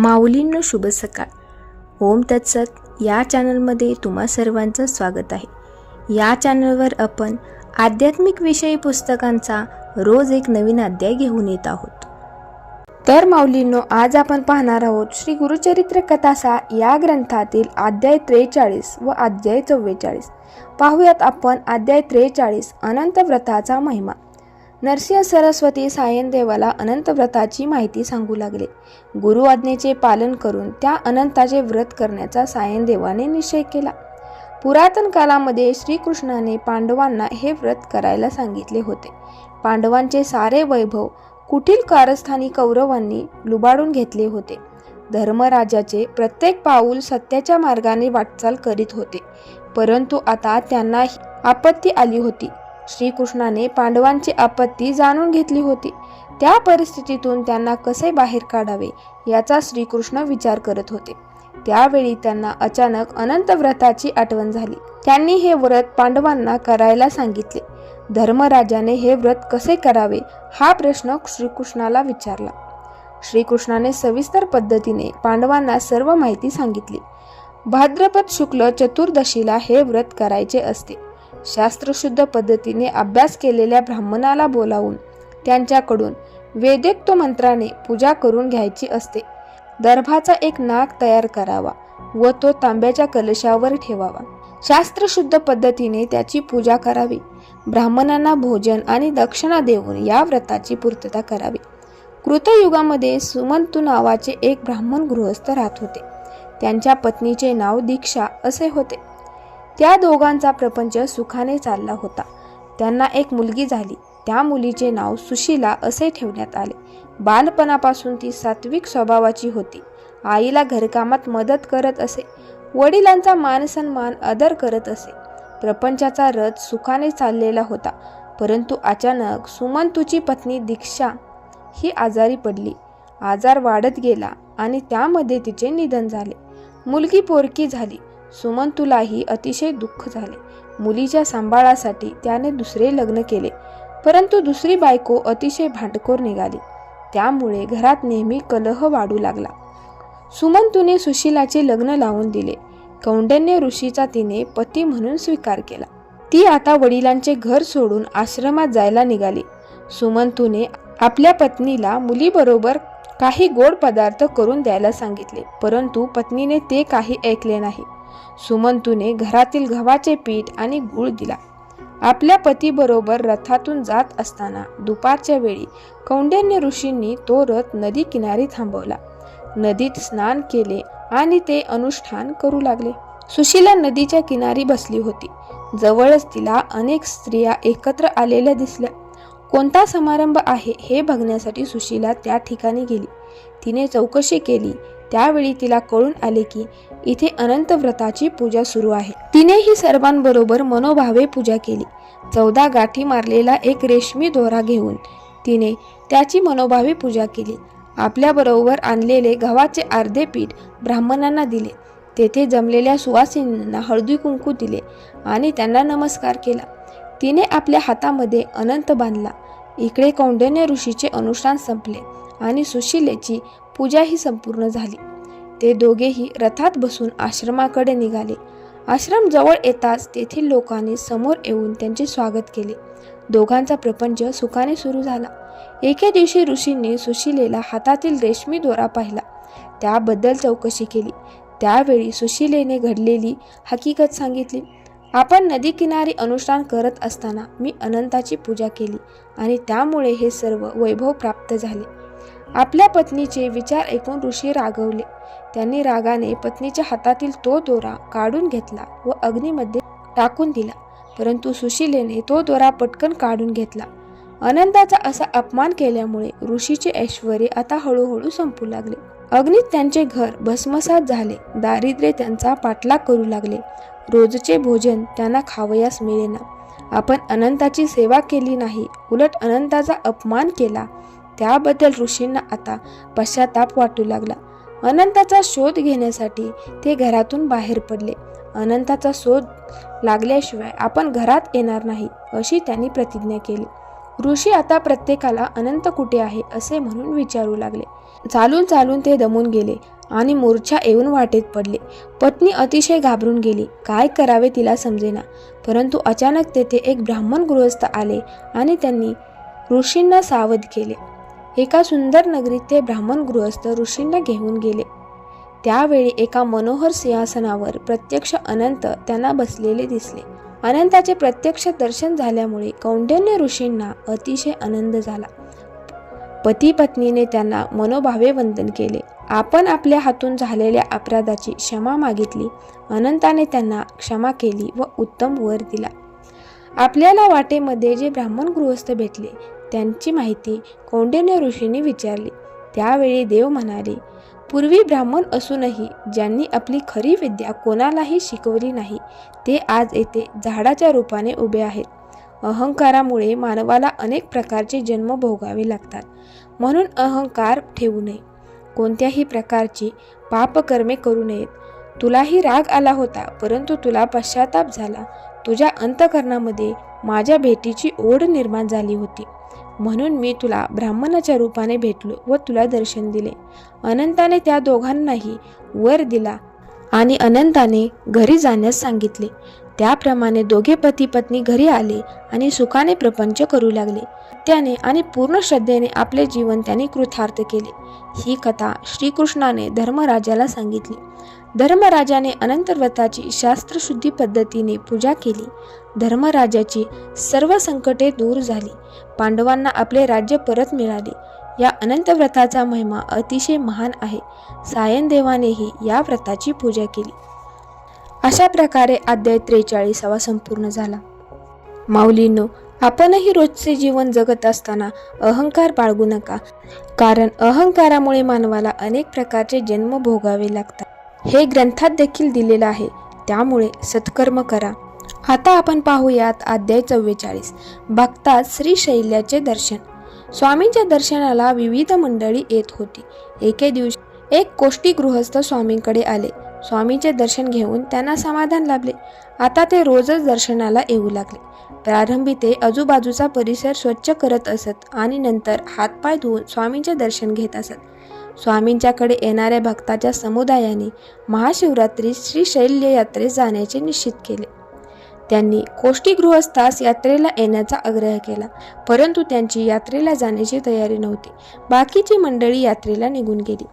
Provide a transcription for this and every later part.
माऊलींनो शुभ सकाळ. ओम तत्सत. या चॅनलमध्ये तुम्हा सर्वांचं स्वागत आहे. या चॅनलवर आपण आध्यात्मिक विषयी पुस्तकांचा रोज एक नवीन अध्याय घेऊन येत आहोत. तर माऊलींनो आज आपण पाहणार आहोत श्री गुरुचरित्र कथासा या ग्रंथातील अध्याय त्रेचाळीस व अध्याय चव्वेचाळीस. पाहूयात आपण अध्याय त्रेचाळीस अनंत व्रताचा महिमा. नरसिंह सरस्वती सायनदेवाला अनंत व्रताची माहिती सांगू लागले. गुरु आज्ञेचे पालन करून त्या अनंताचे व्रत करण्याचा सायनदेवाने निश्चय केला. पुरातन कालामध्ये श्रीकृष्णाने पांडवांना हे व्रत करायला सांगितले होते. पांडवांचे सारे वैभव कुठील कारस्थानी कौरवांनी लुबाडून घेतले होते. धर्मराजाचे प्रत्येक पाऊल सत्याच्या मार्गाने वाटचाल करीत होते. परंतु आता त्यांना आपत्ती आली होती. श्रीकृष्णाने पांडवांची आपत्ती जाणून घेतली होती. त्या परिस्थितीतून त्यांना कसे बाहेर काढावे याचा श्रीकृष्ण विचार करत होते. त्यावेळी त्यांना अचानक अनंत व्रताची आठवण झाली. त्यांनी हे व्रत पांडवांना करायला सांगितले. धर्मराजाने हे व्रत कसे करावे हा प्रश्न श्रीकृष्णाला विचारला. श्रीकृष्णाने सविस्तर पद्धतीने पांडवांना सर्व माहिती सांगितली. भाद्रपद शुक्ल चतुर्दशीला हे व्रत करायचे असते. शास्त्रशुद्ध पद्धतीने अभ्यास केलेल्या ब्राह्मणाला बोलावून त्यांच्याकडून वेदोक्त मंत्राने पूजा करून घ्यायची असते. दर्भाचा एक नाग तयार करावा व तो तांब्याच्या कलशावर ठेवावा. शास्त्रशुद्ध पद्धतीने त्याची पूजा करावी. ब्राह्मणांना भोजन आणि दक्षिणा देऊन या व्रताची पूर्तता करावी. कृतयुगामध्ये सुमंतू नावाचे एक ब्राह्मण गृहस्थ राहत होते. त्यांच्या पत्नीचे नाव दीक्षा असे होते. त्या दोघांचा प्रपंच सुखाने चालला होता. त्यांना एक मुलगी झाली. त्या मुलीचे नाव सुशीला असे ठेवण्यात आले. बालपणापासून ती सात्विक स्वभावाची होती. आईला घरकामात मदत करत असे. वडिलांचा मान सन्मान आदर करत असे. प्रपंचाचा रथ सुखाने चाललेला होता. परंतु अचानक सुमंतूची पत्नी दीक्षा ही आजारी पडली. आजार वाढत गेला आणि त्यामध्ये तिचे निधन झाले. मुलगी पोरकी झाली. सुमंतूलाही अतिशय दुःख झाले. मुलीच्या सांभाळासाठी त्याने दुसरे लग्न केले. परंतु दुसरी बायको अतिशय भांडखोर निघाली. त्यामुळे घरात नेहमी कलह वाढू लागला. सुमंतूने सुशीलाचे लग्न लावून दिले. कौंडन्य ऋषीचा तिने पती म्हणून स्वीकार केला. ती आता वडिलांचे घर सोडून आश्रमात जायला निघाली. सुमंतूने आपल्या पत्नीला मुलीबरोबर काही गोड पदार्थ करून द्यायला सांगितले. परंतु पत्नीने ते काही ऐकले नाही. सुमंतूने घरातील गव्हाचे पीठ आणि गूळ दिला. आपल्या पतीबरोबर रथातून जात असताना दुपारच्या वेळी कौंडन्य ऋषींनी तो रथ नदी किनारी थांबवला. नदीत स्नान केले आणि ते अनुष्ठान करू लागले. सुशीला नदीच्या किनारी बसली होती. जवळच तिला अनेक स्त्रिया एकत्र आलेल्या दिसल्या. कोणता समारंभ आहे हे बघण्यासाठी सुशीला त्या ठिकाणी गेली. तिने चौकशी केली त्यावेळी तिला कळून आले की इथे अनंत व्रताची पूजा सुरू आहे. तिनेही सर्वांबरोबर मनोभावे पूजा केली. चौदा गाठी मारलेला एक रेशमी दोरा घेऊन तिने त्याची मनोभावे पूजा केली. आपल्याबरोबर आणलेले गव्हाचे अर्धे पीठ ब्राह्मणांना दिले. तेथे जमलेल्या सुवासिनींना हळदी कुंकू दिले आणि त्यांना नमस्कार केला. तिने आपल्या हातामध्ये अनंत बांधला. इकडे कौंडन्य ऋषीचे अनुष्ठान संपले आणि सुशिलेची पूजाही संपूर्ण झाली. ते दोघेही रथात बसून आश्रमाकडे निघाले. आश्रम जवळ येताच तेथील लोकांनी समोर येऊन त्यांचे स्वागत केले. दोघांचा प्रपंच सुखाने सुरू झाला. एके दिवशी ऋषींनी सुशिलेला हातातील रेशमी दोरा पाहिला. त्याबद्दल चौकशी केली. त्यावेळी सुशिलेने घडलेली हकीकत सांगितली. आपण नदी किनारी अनुष्ठान करत असताना मी अनंताची पूजा केली आणि त्यामुळे हे सर्व वैभव प्राप्त झाले. आपल्या पत्नीचे विचार ऐकून ऋषी रागवले. त्यांनी रागाने पत्नीच्या हातातील तो दोरा काढून घेतला व अग्नीमध्ये टाकून दिला. परंतु सुशिलेने तो दोरा पटकन काढून घेतला. अनंताचा असा अपमान केल्यामुळे ऋषीचे ऐश्वर आता हळूहळू संपू लागले. अग्नीत त्यांचे घर भस्मसात झाले. दारिद्र्य त्यांचा पाठलाग करू लागले. रोजचे भोजन त्यांना खावयास मिळेना. आपण अनंताची सेवा केली नाही. उलट अनंताचा अपमान केला. त्याबद्दल ऋषींना आता पश्चाताप वाटू लागला. अनंताचा शोध घेण्यासाठी ते घरातून बाहेर पडले. अनंताचा शोध लागल्याशिवाय आपण घरात येणार नाही अशी त्यांनी प्रतिज्ञा केली. ऋषी आता प्रत्येकाला अनंत कुठे आहे असे म्हणून विचारू लागले. चालून चालून ते दमून गेले आणि मूर्छा येऊन वाटेत पडले. पत्नी अतिशय घाबरून गेली. काय करावे तिला समजेना. परंतु अचानक तेथे एक ब्राह्मण गृहस्थ आले आणि त्यांनी ऋषींना सावध केले. एका सुंदर नगरीत ते ब्राह्मण गृहस्थ ऋषींना घेऊन गेले. त्यावेळी एका मनोहर सिंहासनावर प्रत्यक्ष अनंत त्यांना बसलेले दिसले. अनंताचे प्रत्यक्ष दर्शन झाल्यामुळे कौंडिन्य ऋषींना अतिशय आनंद झाला. पती पत्नीने त्यांना मनोभावे वंदन केले. आपण आपल्या हातून झालेल्या अपराधाची क्षमा मागितली. अनंताने त्यांना क्षमा केली व उत्तम वर दिला. आपल्याला वाटेमध्ये जे ब्राह्मण गृहस्थ भेटले त्यांची माहिती कौंडिन्य ऋषींनी विचारली. त्यावेळी देव म्हणाले पूर्वी ब्राह्मण असूनही ज्यांनी आपली खरी विद्या कोणालाही शिकवली नाही ते आज येथे झाडाच्या रूपाने उभे आहेत. अहंकारामुळे मानवाला अनेक प्रकारचे जन्म भोगावे लागतात. म्हणून अहंकार ठेवू नये. कोणत्याही प्रकारची पापकर्मे करू नयेत. तुलाही राग आला होता परंतु तुला पश्चाताप झाला. तुझ्या अंतकरणामध्ये माझ्या भेटीची ओढ निर्माण झाली होती. म्हणून मी तुला ब्राह्मणाच्या रूपाने भेटलो व तुला दर्शन दिले. अनंताने त्या दोघांनाही वर दिला आणि अनंताने घरी जाण्यास सांगितले. त्याप्रमाणे दोघे पती पत्नी घरी आले आणि सुखाने प्रपंच करू लागले. त्याने आणि पूर्ण श्रद्धेने आपले जीवन त्यांनी कृतार्थ केले. ही कथा श्रीकृष्णाने धर्मराजाला सांगितली. धर्मराजाने अनंत व्रताची शास्त्रशुद्धी पद्धतीने पूजा केली. धर्मराजाची सर्व संकटे दूर झाली. पांडवांना आपले राज्य परत मिळाले. या अनंत व्रताचा महिमा अतिशय महान आहे. सायनदेवानेही या व्रताची पूजा केली. अशा प्रकारे अध्याय त्रेचाळीसावा संपूर्ण झाला. माऊलींनो आपणही रोजचे जीवन जगत असताना अहंकार बाळगू नका. कारण अहंकारामुळे मानवाला अनेक प्रकारचे जन्म भोगावे लागतात. हे ग्रंथात देखील दिलेलं आहे. त्यामुळे सत्कर्म करा. आता आपण पाहूयात अध्याय चव्वेचाळीस. भक्तात श्री शैल्याचे दर्शन. स्वामींच्या दर्शनाला विविध मंडळी येत होती. एके दिवशी एक कोष्टी गृहस्थ स्वामींकडे आले. स्वामीचे दर्शन घेऊन त्यांना समाधान लाभले. आता ते रोजच दर्शनाला येऊ लागले. प्रारंभी ते आजूबाजूचा परिसर स्वच्छ करत असत आणि नंतर हातपाय धुवून स्वामींचे दर्शन घेत असत. स्वामींच्याकडे येणाऱ्या भक्ताच्या समुदायाने महाशिवरात्री श्री शैल्य यात्रेस जाण्याचे निश्चित केले. त्यांनी कोष्टी गृहस्थास यात्रेला येण्याचा आग्रह केला परंतु त्यांची यात्रेला जाण्याची तयारी नव्हती. बाकीची मंडळी यात्रेला निघून गेली.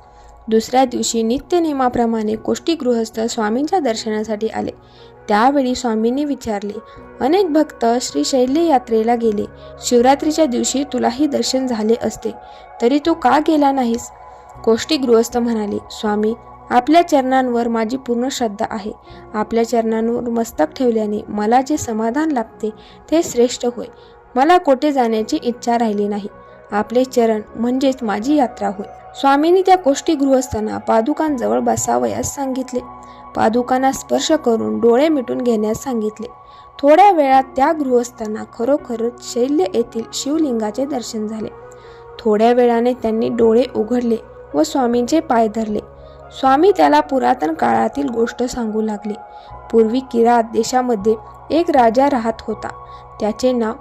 दुसऱ्या दिवशी नित्यनेमाप्रमाणे कोष्टी गृहस्थ स्वामींच्या दर्शनासाठी आले. त्यावेळी स्वामींनी विचारले अनेक भक्त श्री शैल्य यात्रेला गेले. शिवरात्रीच्या दिवशी तुलाही दर्शन झाले असते. तरी तू का गेला नाहीस? कोष्टी गृहस्थ म्हणाले स्वामी आपल्या चरणांवर माझी पूर्ण श्रद्धा आहे. आपल्या चरणांवर मस्तक ठेवल्याने मला जे समाधान लाभते ते श्रेष्ठ होय. मला कोठे जाण्याची इच्छा राहिली नाही. आपले चरण म्हणजेच माझी यात्रा होय. स्वामींनी त्या कोष्टी गृहस्थांना पादुकांजवळ बसावयास सांगितले. पादुकांना स्पर्श करून डोळे मिटून घेण्यास सांगितले. थोड्या वेळात त्या गृहस्थांना खरोखरच शैल्य येथील शिवलिंगाचे दर्शन झाले. थोड्या वेळाने त्यांनी डोळे उघडले. व स्वामींचे पाय धरले. स्वामी त्याला पुरातन काळातील गोष्ट सांगू लागले. पूर्वी किरात देशामध्ये एक राजा राहत होता. त्याचे नाव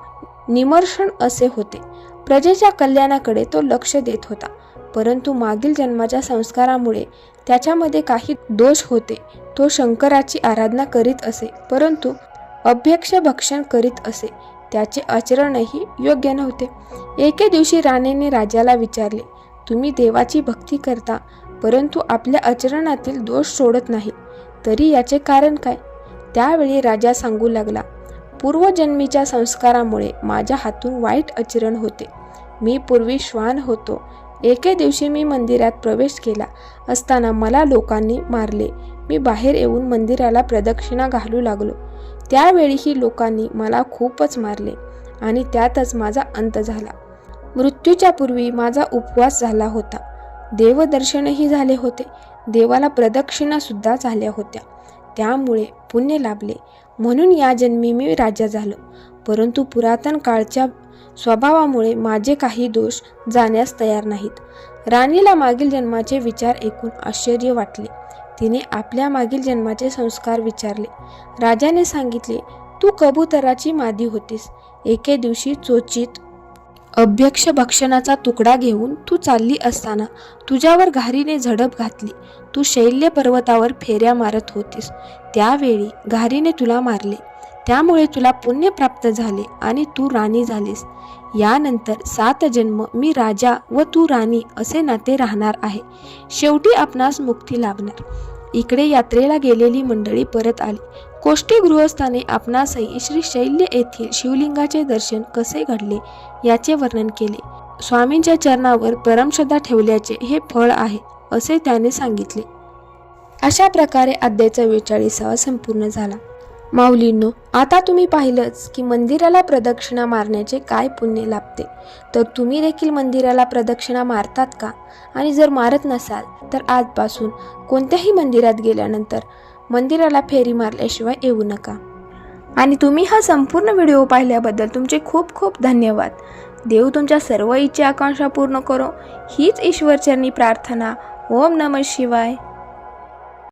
निमर्षण असे होते. प्रजेच्या कल्याणाकडे तो लक्ष देत होता. परंतु मागील जन्माच्या संस्कारामुळे त्याच्यामध्ये काही दोष होते. तो शंकराची आराधना करीत असे परंतु अभ्यक्ष भक्षण करीत असे. त्याचे आचरणही योग्य नव्हते. एके दिवशी राणेने राजाला विचारले तुम्ही देवाची भक्ती करता परंतु आपल्या आचरणातील दोष सोडत नाही. तरी याचे कारण काय? त्यावेळी राजा सांगू लागला पूर्वजन्मीच्या संस्कारामुळे माझ्या हातून वाईट आचरण होते. मी पूर्वी श्वान होतो. एके दिवशी मी मंदिरात प्रवेश केला असताना मला लोकांनी मारले. मी बाहेर येऊन मंदिराला प्रदक्षिणा घालू लागलो. त्यावेळीही लोकांनी मला खूपच मारले आणि त्यातच माझा अंत झाला. मृत्यूच्या पूर्वी माझा उपवास झाला होता. देवदर्शनही झाले होते. देवाला प्रदक्षिणा सुद्धा झाल्या होत्या. त्यामुळे पुण्य लाभले. म्हणून या जन्मी मी राजा झालो. परंतु पुरातन काळच्या स्वभावामुळे माझे काही दोष जाण्यास तयार नाहीत. राणीला मागील जन्माचे विचार ऐकून आश्चर्य वाटले. तिने आपल्या मागील जन्माचे संस्कार विचारले. राजाने सांगितले तू कबुतराची मादी होतीस. एके दिवशी चोचित अभ्यक्ष भक्षणाचा तुकडा घेऊन तू चालली असताना तुझ्यावर घारीने झडप घातली. तू शैल्य पर्वतावर फेऱ्या मारत होतीस. त्यावेळी घारीने तुला मारले. त्यामुळे तुला पुण्य प्राप्त झाले आणि तू राणी झालीस. यानंतर सात जन्म मी राजा व तू राणी असे नाते राहणार आहे. शेवटी आपणास मुक्ती लाभणार. इकडे यात्रेला गेलेली मंडळी परत आली. कोष्टी गृहस्थाने आपणासही श्री शैल्य येथील शिवलिंगाचे दर्शन कसे घडले याचे वर्णन केले. स्वामींच्या चरणावर परमश्रद्धा ठेवल्याचे हे फळ आहे असे त्याने सांगितले. अशा प्रकारे अध्यायचा वेचाळीसावा संपूर्ण झाला. माऊलींनो आता तुम्ही पाहिलंच की मंदिराला प्रदक्षिणा मारण्याचे काय पुण्य लाभते. तर तुम्ही देखील मंदिराला प्रदक्षिणा मारतात का? आणि जर मारत नसाल तर आजपासून कोणत्याही मंदिरात गेल्यानंतर मंदिराला फेरी मारल्याशिवाय येऊ नका. आणि तुम्ही हा संपूर्ण व्हिडिओ पाहिल्याबद्दल तुमचे खूप खूप धन्यवाद. देव तुमच्या सर्व इच्छा आकांक्षा पूर्ण करो. हीच ईश्वरचरणी प्रार्थना. ओम नम शिवाय.